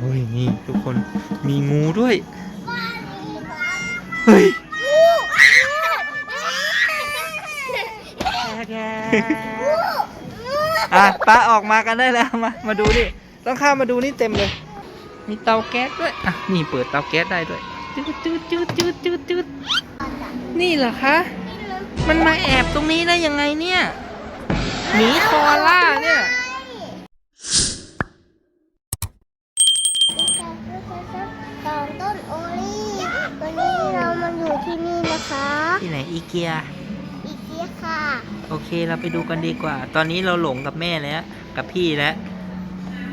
เฮ้ยนี่ทุกคนมีงูด้วย เฮ้ยอะป้าออกมากันได้แล้วมา มาดูดิต้องเข้ามาดูนี่เต็มเลย มีเตาแก๊สด้วย อะ นี่เปิดเตาแก๊สได้ด้วยจืดจืดจืดจืดจืดจืดนี่เหรอคะ มันมาแอบตรงนี้ได้ยังไงเนี่ยหมีคอล่าเนี่ย สอง ต้นโอลี่ วันนี้เรามาอยู่ที่นี่นะคะ ที่ไหนอีเกีย อีกทีค่ะ โอเคเราไปดูกันดีกว่า ตอนนี้เราหลงกับแม่แล้วกับพี่แล้ว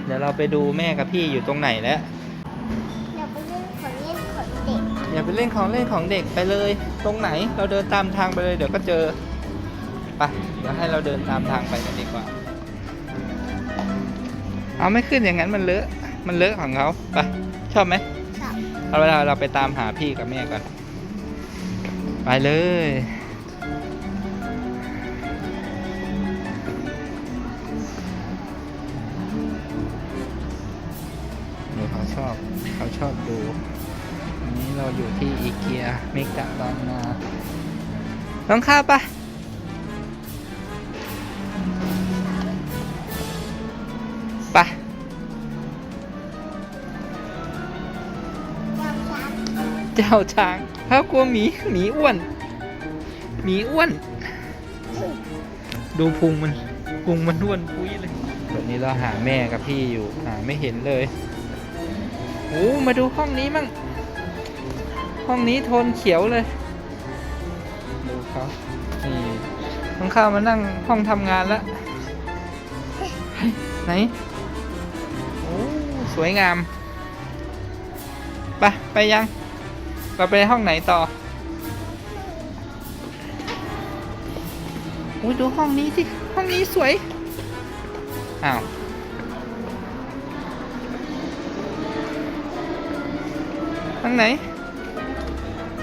เดี๋ยวเราไปดูแม่กับพี่อยู่ตรงไหนแล้วเราไปเล่นของเล่นของเด็ก อย่าไปเล่นของเล่นของเด็กไปเลย ตรงไหนเราเดินตามทางไปเลย เดี๋ยวก็เจอ ไป เดี๋ยวให้เราเดินตามทางไปกันดีกว่า เอาไม่ขึ้นอย่างนั้นมันเลอะ มันเลอะของเขาไป ชอบไหมค่ะ เอาเวลาเราไปตามหาพี่กับแม่ก่อน ไปเลยนี่เขาชอบ เขาชอบดูอันนี้เราอยู่ที่อีเกียเมกะบางนาต้องข้าปะไปะ เจ้าช้างเจ้าช้างเขากลัวหมีหมีอ้วนหมีอ้วน ดูพุงมันพุงมันอ้วนปุ้ยเลยตอนนี้เราหาแม่กับพี่อยู่หาไม่เห็นเลยโอ้มาดูห้องนี้มั่งห้องนี้โทนเขียวเลย ดูเขานี่ต้องเข้ามานั่งห้องทำงานแล้วเฮ้ยไหนโอ้สวยงาม ไป ไปยัง เราไปห้องไหนต่ออุ้ยดูห้องนี้สิ ห้องนี้สวย อ้าวทางไหน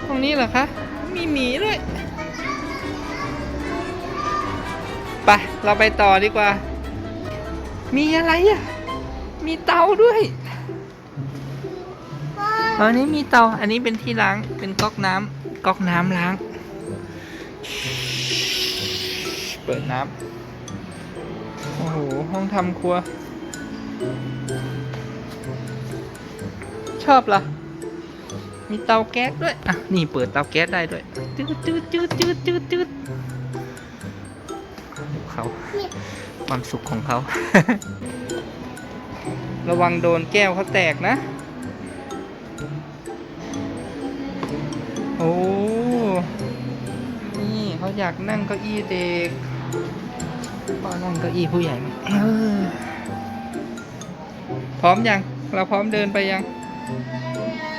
ห้องนี้เหรอคะ มีหมีด้วย ไป เราไปต่อดีกว่า มีอะไรอะ มีเตาด้วย อันนี้มีเตา อันนี้เป็นที่ล้าง เป็นก๊อกน้ำก๊อกน้ำล้าง เปิดน้ำโอ้โห ห้องทำครัว ชอบละ่ะ มีเตาแก๊สด้วย อะ นี่เปิดเตาแก๊สได้ด้วยจืดจืดจืดจืดจืดจืดเขา ความสุขของเขา ระวังโดนแก้วเขาแตกนะ อ้นี่เขาอยากนั่งเก้าอี้เด็กป้านั่งเก้าอี้ผู้ใหญ่ไหมเออพร้อมยัง เราพร้อมเดินไปยัง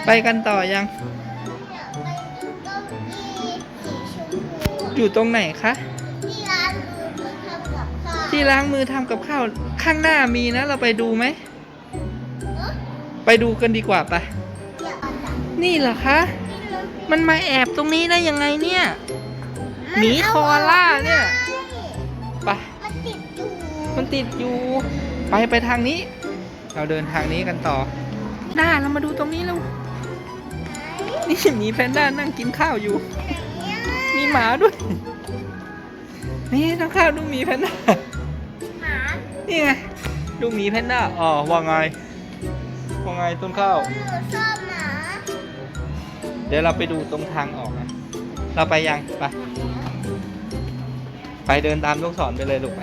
ไปกันต่อยัง อยู่ตรงไหนคะที่ร้านมือทำกับข้าวที่ล้างมือทำกับข้าว ข้างหน้ามีนะ เราไปดูไหม ไปดูกันดีกว่าปะเดี๋ยวเอาจ้ะนี่เหรอคะ มันมาแอบตรงนี้ได้ยังไงเนี่ยหมีคอล่าเนี่ยไปมันติดอยู่มันติดอยู่ไปไปทางนี้ เราเดินทางนี้กันต่อหน้าเรามาดูตรงนี้แล้วนี่หมีแพนด้านั่งกินข้าวอยู่ มีหมาด้วย นี่น้องข้าวดูหมีแพนด้าหมานี่ไงดูหมีแพนด้าอ๋อว่าไงว่าไงต้นข้าวหนูชอบหมา เดี๋ยวเราไปดูตรงทางออกนะ เราไปยัง ไป ไปเดินตามลูกศรไปเลยลูกไป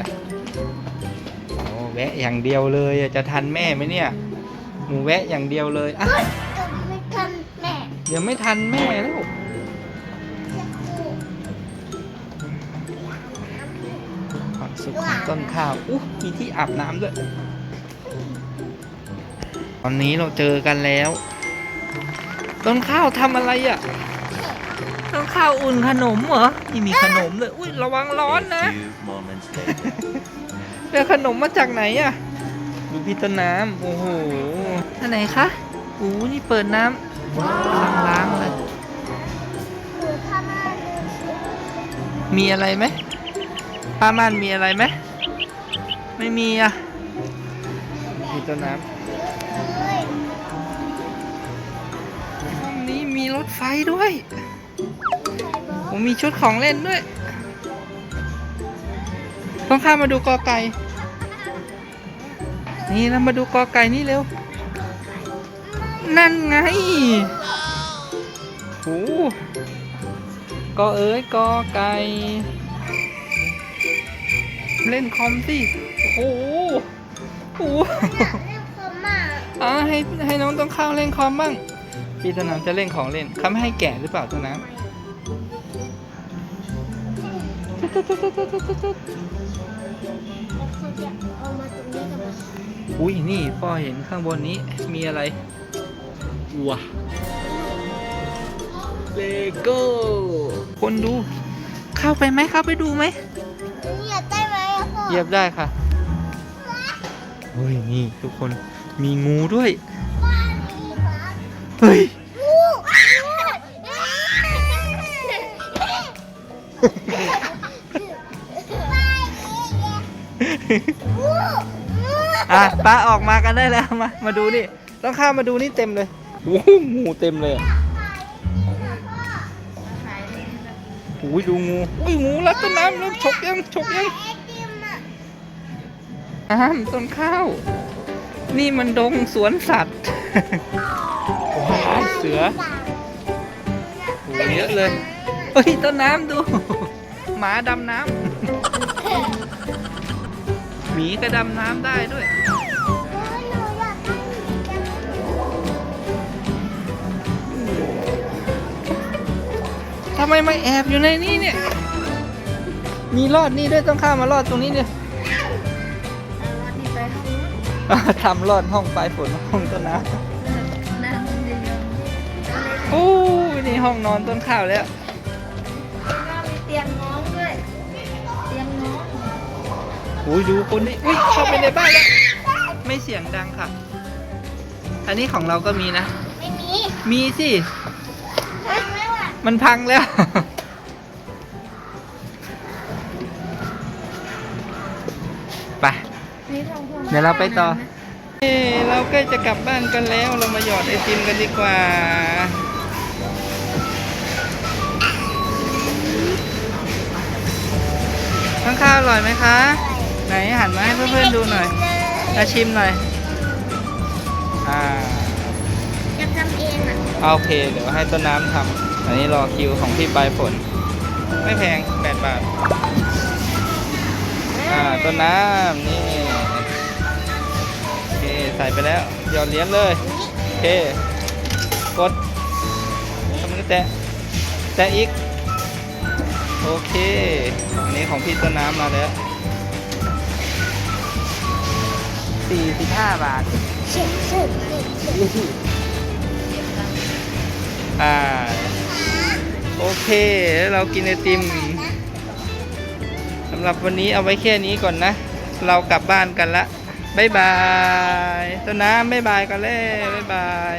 โอ้แวะอย่างเดียวเลยอะจะทันแม่ไหมเนี่ย หนูแวะอย่างเดียวเลยอะจะไม่ทันแม่ เดี๋ยวไม่ทันแม่แล้วความสุขของต้นข้าวอู้มีที่อาบน้ำด้วย ตอนนี้เราเจอกันแล้ว ต้นข้าวทำอะไรอะต้นข้าวอุ่นขนมเหรอนี่มีขนมเลยอุ้ยระวังร้อนนะ A few moments later. เดี๋ขนมมาจากไหนอะดูพี่ต้นน้ำโอ้โหอันไหนคะอู้นี่เปิดน้ำล้างๆเลยหนูทำอะไรหนูซื้อมีอะไรไหมผ้าม่านมีอะไรไหมไม่มีอะมีต้นน้ำ ถไฟด้วยผมมีชุดของเล่นด้วย ต้องข้ามมาดูกอไก่ นี่เรามาดูกอไก่นี่เร็ว นั่นไงโหกอเอ้ยกอไก่ เล่นคอมสิ โอ้โหโอ้โหอยากเล่นคอมอะอ่าให้ให้น้องต้องเข้าเล่นคอมบ้าง พี่ต้นน้ำจะเล่นของเล่นเขาไม่ให้แกะหรือเปล่าต้นน้ำเขาจะเอามาตรงนี้กับมันอุ้ยนี่พ่อเห็นข้างบนนี้มีอะไรว้าเลโก้คนดู เข้าไปไหมเข้าไปดูไหมเหยียบได้ไหมอะพ่อเหยียบได้ค่ะเฮ้ยนี่ทุกคนมีงูด้วยว่าดีครับ เฮ้ยงูงูอะป้าออกมากันได้แล้วมา มาดูนี่ต้องข้ามมาดูนี่เต็มเลยโอ้โหงูเต็มเลยอะโอ้ยดูงูอุ้ยงูรัดต้นน้ำเริ่มฉกยังฉกยังไอติมอะอ้ามต้นข้าว นี่มันดงสวนสัตว์ว้ายเสือโอ้เยอะเลยเฮ้ยต้นน้ำดู หมาดำน้ำหมีก็ดำน้ำได้ด้วยโอ้ยหนูอยากได้หมีจังทำไมมาแอบอยู่ในนี้เนี่ย มีรอดนี่ด้วยต้องข้ามมารอดตรงนี้เนี่ยทำรอดห้องปลายฝนห้องต้นน้ำโอ้ยนี่ห้องนอนต้นข้าวแล้วเตียงน้องด้วยเตียงน้องอุ้ยดูคนนี้อุ้ยเข้าไปในบ้านแล้วไม่เสียงดังค่ะ อันนี้ของเราก็มีนะ ไม่มีมีสิไม่ว่ามันพังแล้ว ไป นี่ทองพวงเดี๋ยวเราไปต่อ เอ้เราใกล้จะกลับบ้านกันแล้ว เรามาหยอดไอติมกันดีกว่าางข้าวอร่อยไหมคะ ไหนหันมาให้เพื่อนๆดูหน่อยมาชิมหน่อยอ่าจะทำเองอะโอเค เดี๋ยวให้ต้นน้ำทำอันนี้รอคิวของพี่ปลายฝน ไม่แพง 8 บาท อ่า ต้นน้ำนี่ โอเค ใส่ไปแล้ว หยอดเหรียญเลย โอเค กดทำมือแตะ แตะอีก โอเคอั นนี้ของพี่ต้นน้ำมาแล้ว45บาทเช็ดเช็ดเช็ดเช็ดอ่า โอเคแล้วเรากินไอติมสำหรับวันนี้เอาไว้แค่นี้ก่อนนะ เรากลับบ้านกันละ บ๊ายบาย ต้นน้ำบ๊ายบายกันเลยบ๊ายบาย